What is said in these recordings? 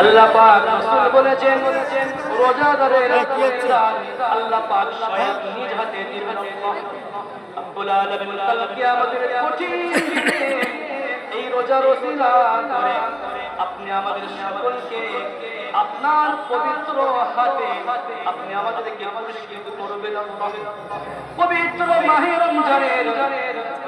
আল্লাহ পাক রাসূল বলেছেন রোজাদারের রোজাদার আল্লাহ পাক স্বয়ং নিজ হাতে দিবেন রব্বুল আলামিন কাল কিয়ামতের কঠিন এই রোজার ওসিলা করে। আপনি আমাদের সকলকে আপনার পবিত্র হাতে আপনি আমাদেরকে পুরস্কৃত করবেন। পবিত্র মাহে রমজানের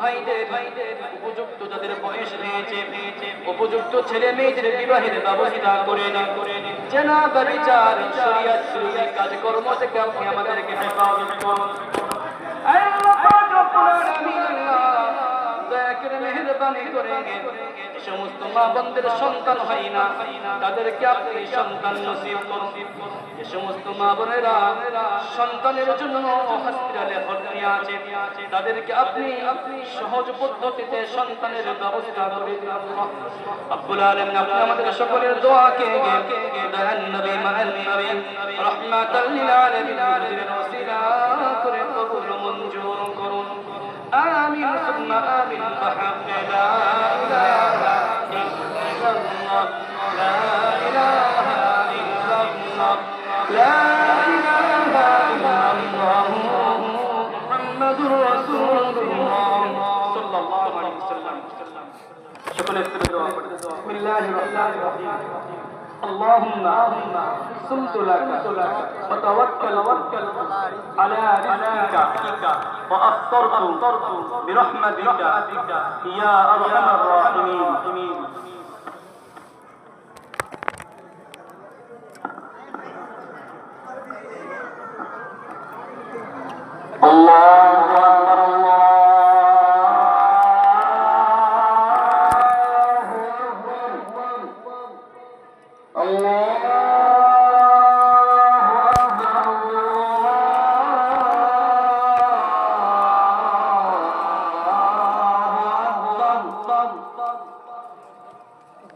ভাইদের উপযুক্ত যাদের বয়স হয়েছে, উপযুক্ত ছেলে মেয়েদের বিবাহের ব্যবস্থা করে দিন জেনা বিচার শরিয়াত বিরোধী কাজকর্ম থেকে আপনি আমাদেরকে সন্তান করে যে সমস্ত মা বন্ধের সন্তান হয় না, তাদেরকে আপনি সন্তান নসিব করুন। যে সমস্ত মা বোনেরা সন্তানের জন্য হসপিটালে ভর্তি আছে, তাদেরকে আপনি সহজ পদ্ধতিতে সন্তানের ব্যবস্থা করে আব্বুল আলম আপনি আমাদের সকলের দোয়াকে দয়ান নবী মাহান নবী, রহমাতাল লিল আলামিন ওসিলা করে কবুল মঞ্জুর করুন। আমিন, সুম্মা আমিন বাহা لا إله إلا الله. محمد رسول الله. صلى الله عليه وسلم. شكرا لله بسم الله الرحمن الرحيم. اللهم صمت لك. وتوكلت على رزقك. وأفطرت برحمتك. يا أرحم الراحمين.